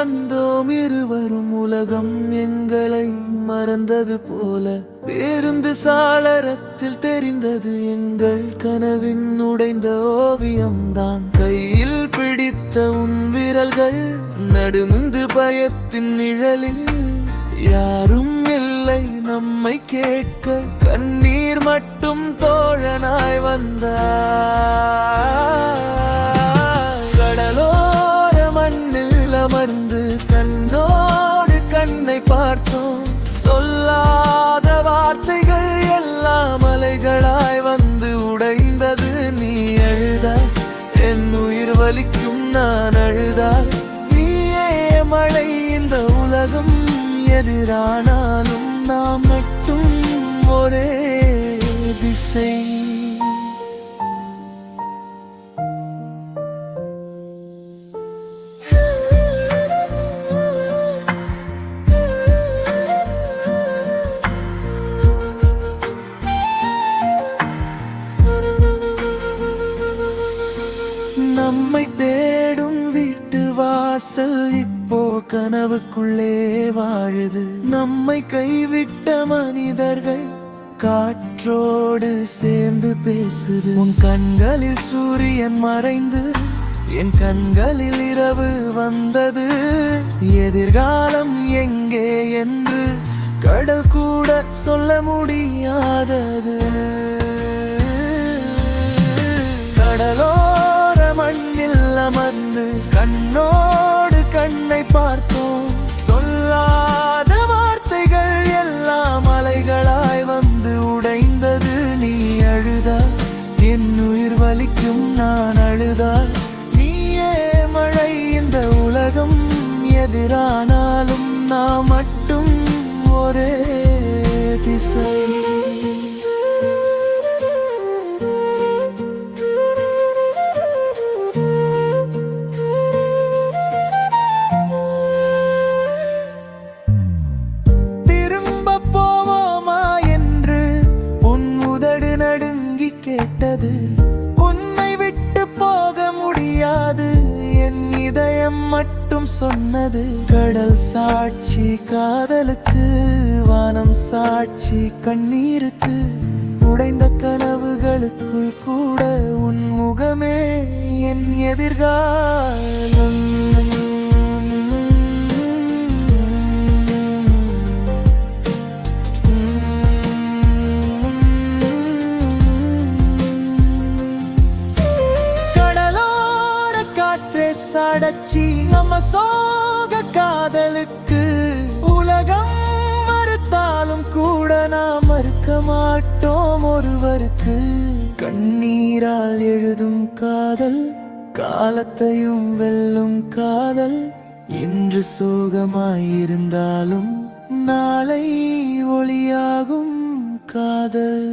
வந்தோம் இருவரும் உலகம் எங்களை மறந்தது போல. பேருந்து சாளரத்தில் தெரிந்தது எங்கள் கனவின் உடைந்த ஓவியம்தான். கையில் பிடித்த உன் விரல்கள் நடுந்து பயத்தின் நிழலில். யாரும் இல்லை நம்மை கேட்க கண்ணீர் மட்டும் தோழனாய் வந்தார் வலிக்கும் நான் அழுதால் நீயே மழை இந்த உலகம் எதிரானாலும் நாம் மட்டும் ஒரே திசை. நம்மை தேடும் வீட்டு வாசல் இப்போ கனவுக்குள்ளே வாழுது. நம்மை கைவிட்ட மனிதர்கள் காற்றோடு சேர்ந்து பேசுது. உன் கண்களில் சூரியன் மறைந்து என் கண்களில் இரவு வந்தது. எதிர்காலம் எங்கே என்று கடல் கூட சொல்ல முடியாதது. கண்ணோடு கண்ணை பார்த்தோம் சொல்லாத வார்த்தைகள் எல்லாம் அலைகளாய் வந்து உடைந்தது நீ அழுதா என் உயிர் வலிக்கும் நான் அழுதால் நீயே மழை இந்த உலகம். எதிரானாலும் நான் மட்டும் உன்னை விட்டு போக முடியாது. என் இதயம் மட்டும் சொன்னது. கடல் சாட்சி காதலுக்கு வானம் சாட்சி கண்ணீருக்கு. உடைந்த கனவுகளுக்குள் கூட உன் முகமே என் எதிர்கால. சாடச்சி நம்ம சோக காதலுக்கு. உலகம் மறுத்தாலும் கூட நாம் மறுக்க மாட்டோம் ஒருவருக்கு. கண்ணீரால் எழுதும் காதல் காலத்தையும் வெல்லும் காதல் இன்று சோகமாயிருந்தாலும் நாளை ஒளியாகும் காதல்.